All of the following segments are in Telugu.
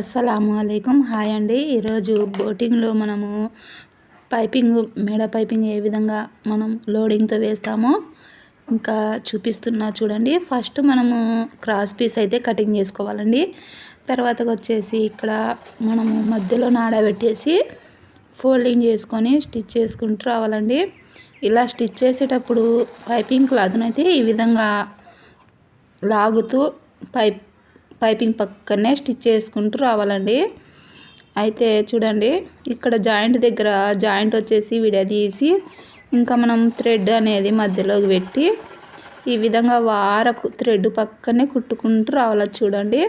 అస్సలాము అలైకుం హాయ్ అండి. ఈరోజు బోటింగ్లో మనము పైపింగ్ మేడ పైపింగ్ ఏ విధంగా మనం లోడింగ్తో వేస్తామో ఇంకా చూపిస్తున్నా చూడండి. ఫస్ట్ మనము క్రాస్ పీస్ అయితే కటింగ్ చేసుకోవాలండి. తర్వాత వచ్చేసి ఇక్కడ మనము మధ్యలో నాడబెట్టేసి ఫోల్డింగ్ చేసుకొని స్టిచ్ చేసుకుంటూ రావాలండి. ఇలా స్టిచ్ చేసేటప్పుడు పైపింగ్ క్లాత్నైతే ఈ విధంగా లాగుతూ పైప్ పైపింగ్ పక్కనే స్టిచ్ చేసుకుంటూ రావాలండి. అయితే చూడండి ఇక్కడ జాయింట్ దగ్గర జాయింట్ వచ్చేసి విడదీసి ఇంకా మనం థ్రెడ్ అనేది మధ్యలోకి పెట్టి ఈ విధంగా వారకు థ్రెడ్ పక్కనే కుట్టుకుంటూ రావాలి చూడండి.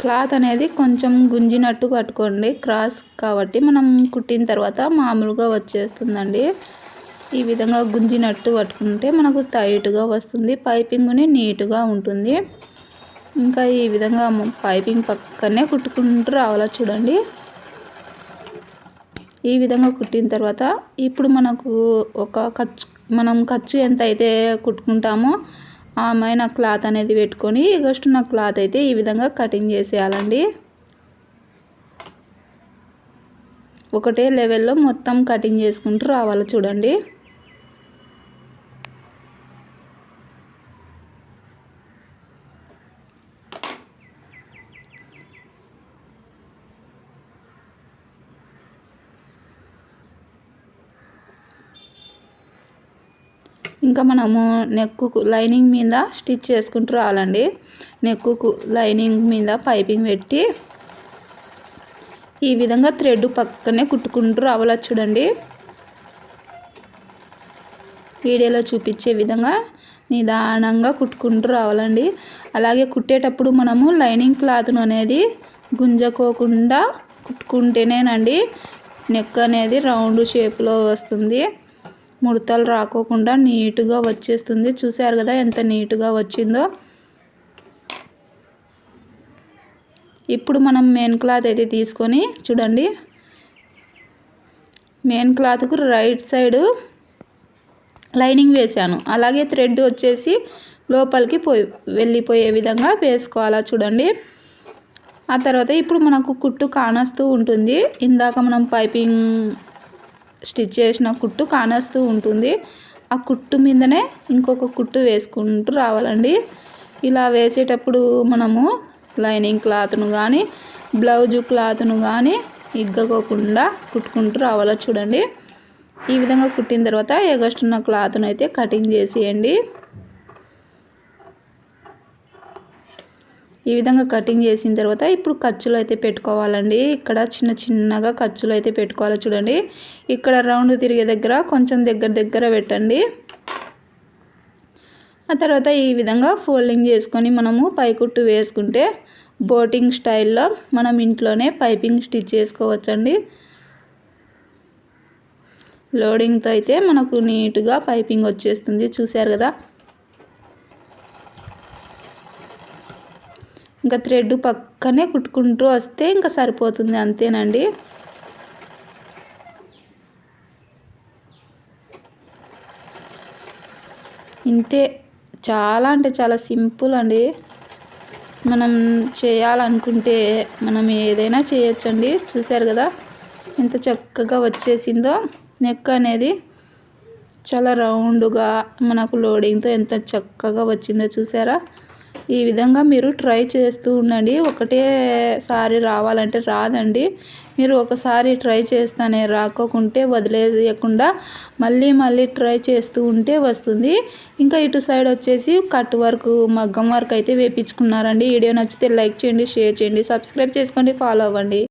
క్లాత్ అనేది కొంచెం గుంజినట్టు పట్టుకోండి. క్రాస్ కాబట్టి మనం కుట్టిన తర్వాత మామూలుగా వచ్చేస్తుందండి. ఈ విధంగా గుంజినట్టు పట్టుకుంటే మనకు టైట్గా వస్తుంది. పైపింగ్ని నీట్గా ఉంటుంది. ఇంకా ఈ విధంగా పైపింగ్ పక్కనే కుట్టుకుంటూ రావాలా చూడండి. ఈ విధంగా కుట్టిన తర్వాత ఇప్పుడు మనకు ఒక ఖర్చు మనం ఖర్చు ఎంత అయితే కుట్టుకుంటామో ఆ మైన క్లాత్ అనేది పెట్టుకొని ఉన్న క్లాత్ అయితే ఈ విధంగా కటింగ్ చేసేయాలండి. ఒకటే లెవెల్లో మొత్తం కటింగ్ చేసుకుంటూ రావాలి చూడండి. ఇంకా మనము నెక్కుకు లైనింగ్ మీద స్టిచ్ చేసుకుంటూ రావాలండి. నెక్కుకు లైనింగ్ మీద పైపింగ్ పెట్టి ఈ విధంగా థ్రెడ్ పక్కనే కుట్టుకుంటూ రావాలా చూడండి. వీడియోలో చూపించే విధంగా నిదానంగా కుట్టుకుంటూ రావాలండి. అలాగే కుట్టేటప్పుడు మనము లైనింగ్ క్లాత్ను అనేది గుంజకోకుండా కుట్టుకుంటేనేనండి నెక్ అనేది రౌండ్ షేప్లో వస్తుంది. ముడతలు రాకోకుండా నీట్గా వచ్చేస్తుంది. చూసారు కదా ఎంత నీట్గా వచ్చిందో? ఇప్పుడు మనం మెయిన్ క్లాత్ అయితే తీసుకొని చూడండి. మెయిన్ క్లాత్కు రైట్ సైడు లైనింగ్ వేసాను అలాగే థ్రెడ్ వచ్చేసి లోపలికి పోయి వెళ్ళిపోయే విధంగా వేసుకోవాలా చూడండి. ఆ తర్వాత ఇప్పుడు మనకు కుట్టు కానస్తూ ఉంటుంది. ఇందాక మనం పైపింగ్ స్టిచ్ చేసిన కుట్టు కానస్తూ ఉంటుంది. ఆ కుట్టు మీదనే ఇంకొక కుట్టు వేసుకుంటూ రావాలండి. ఇలా వేసేటప్పుడు మనము లైనింగ్ క్లాత్ను కానీ బ్లౌజు క్లాత్ను కానీ ఇగ్గకోకుండా కుట్టుకుంటూ రావాలో చూడండి. ఈ విధంగా కుట్టిన తర్వాత ఎగస్టున్న క్లాత్ను అయితే కటింగ్ చేసేయండి. ఈ విధంగా కటింగ్ చేసిన తర్వాత ఇప్పుడు ఖర్చులు అయితే పెట్టుకోవాలండి. ఇక్కడ చిన్న చిన్నగా ఖర్చులు అయితే పెట్టుకోవాలి చూడండి. ఇక్కడ రౌండ్ తిరిగే దగ్గర కొంచెం దగ్గర దగ్గర పెట్టండి. ఆ తర్వాత ఈ విధంగా ఫోల్డింగ్ చేసుకొని మనము పైకుట్టు వేసుకుంటే బోటింగ్ స్టైల్లో మనం ఇంట్లోనే పైపింగ్ స్టిచ్ చేసుకోవచ్చండి. లోడింగ్తో అయితే మనకు నీట్గా పైపింగ్ వచ్చేస్తుంది. చూశారు కదా? ఇంకా థ్రెడ్ పక్కనే కుట్టుకుంటూ వస్తే ఇంకా సరిపోతుంది అంతేనండి. ఇంతే చాలా అంటే చాలా సింపుల్ అండి. మనం చేయాలనుకుంటే మనం ఏదైనా చేయొచ్చండి. చూశారు కదా ఎంత చక్కగా వచ్చేసిందో నెక్ అనేది చాలా రౌండ్గా మనకు లోడింగ్తో ఎంత చక్కగా వచ్చిందో చూసారా ఈ విధంగా మీరు ట్రై చేస్తూ ఉండండి. ఒకటే సారి రావాలంటే రాదండి. మీరు ఒకసారి ట్రై చేస్తానే రాకోకుంటే వదిలేయకుండా మళ్ళీ మళ్ళీ ట్రై చేస్తూ ఉంటే వస్తుంది. ఇంకా ఇటు సైడ్ వచ్చేసి కట్ వర్క్ మగ్గం వర్క్ అయితే వేపించుకున్నారండి. వీడియో నచ్చితే లైక్ చేయండి షేర్ చేయండి సబ్స్క్రైబ్ చేసుకోండి ఫాలో అవ్వండి.